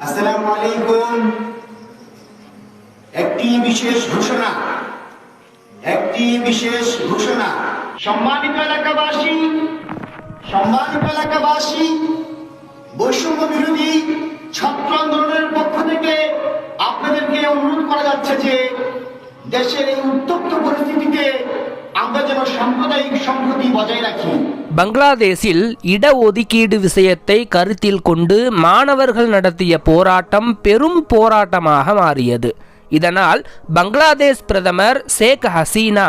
আসসালামু আলাইকুম একটি বিশেষ ঘোষণা, একটি বিশেষ ঘোষণা। সম্মানিত এলাকাবাসী সম্মানিত এলাকাবাসী, বৈষম্য বিরোধী ছাত্র আন্দোলনের পক্ষ থেকে আপনাদেরকে অনুরোধ করা যাচ্ছে যে দেশের এই উত্তপ্ত পরিস্থিতিতে সাম্প্রদায়িক সংহতি বজায় রাখি பங்களாதேஷில் இடஒதுக்கீடு விஷயத்தை கருத்தில் கொண்டு மாணவர்கள் நடத்திய போராட்டம் பெரும் போராட்டமாக மாறியது இதனால் பங்களாதேஷ் பிரதமர் ஷேக் ஹசீனா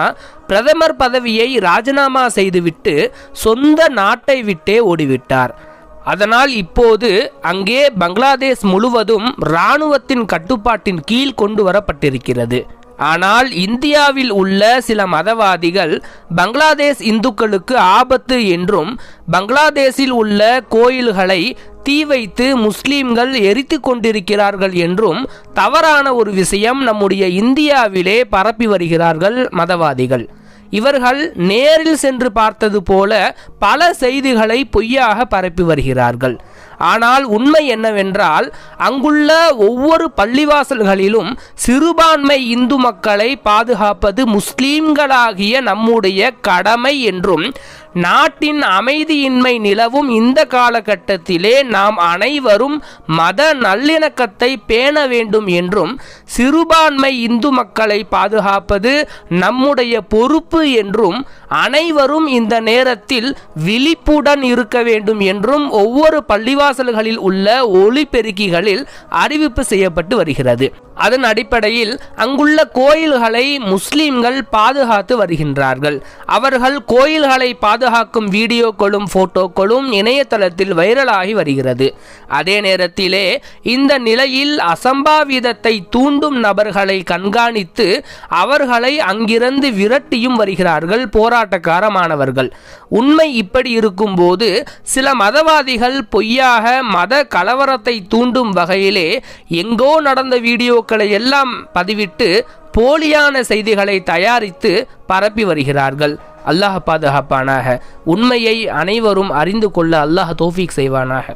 பிரதமர் பதவியை ராஜினாமா செய்துவிட்டு சொந்த நாட்டை விட்டே ஓடிவிட்டார் அதனால் இப்போது அங்கே பங்களாதேஷ் முழுவதும் இராணுவத்தின் கட்டுப்பாட்டின் கீழ் கொண்டு வரப்பட்டிருக்கிறது ஆனால் இந்தியாவில் உள்ள சில மதவாதிகள் பங்களாதேஷ் இந்துக்களுக்கு ஆபத்து என்றும் பங்களாதேஷில் உள்ள கோயில்களை தீ வைத்து முஸ்லீம்கள் எரித்து கொண்டிருக்கிறார்கள் என்றும் தவறான ஒரு விஷயம் நம்முடைய இந்தியாவிலே பரப்பி வருகிறார்கள் மதவாதிகள். இவர்கள் நேரில் சென்று பார்த்தது போல பல செய்திகளை பொய்யாக பரப்பி வருகிறார்கள். ஆனால் உண்மை என்னவென்றால் அங்குள்ள ஒவ்வொரு பள்ளிவாசல்களிலும் சிறுபான்மை இந்து மக்களை பாதுகாப்பது முஸ்லீம்களாகிய நம்முடைய கடமை என்றும் நாட்டின் அமைதியின்மை நிலவும் இந்த காலகட்டத்திலே நாம் அனைவரும் மத நல்லிணக்கத்தை பேண வேண்டும் என்றும் சிறுபான்மை இந்து மக்களை பாதுகாப்பது நம்முடைய பொறுப்பு என்றும் அனைவரும் இந்த நேரத்தில் விழிப்புடன் இருக்க வேண்டும் என்றும் ஒவ்வொரு பள்ளிவாசல்களில் உள்ள ஒளிபெருக்கிகளில் அறிவிப்பு செய்யப்பட்டு வருகிறது. அதன் அடிப்படையில் அங்குள்ள கோயில்களை முஸ்லிம்கள் பாதுகாத்து வருகின்றார்கள். அவர்கள் கோயில்களை பாதுகாக்கும் வீடியோக்களும் போட்டோக்களும் இணையதளத்தில் வைரலாகி வருகிறது. அதே நேரத்திலே இந்த நிலையில் அசம்பாவிதத்தை தூண்டும் நபர்களை கண்காணித்து அவர்களை அங்கிருந்து விரட்டியும் வருகிறார்கள் போராட்டக்காரமானவர்கள். உண்மை இப்படி இருக்கும்போது சில மதவாதிகள் பொய்யாக மத கலவரத்தை தூண்டும் வகையிலே எங்கோ நடந்த வீடியோக்களை எல்லாம் பதிவிட்டு போலியான செய்திகளை தயாரித்து பரப்பி வருகிறார்கள். அல்லாஹ் பாதுகாப்பானாக. உண்மையை அனைவரும் அறிந்து கொள்ள அல்லாஹ் தோஃபிக் செய்வானாக.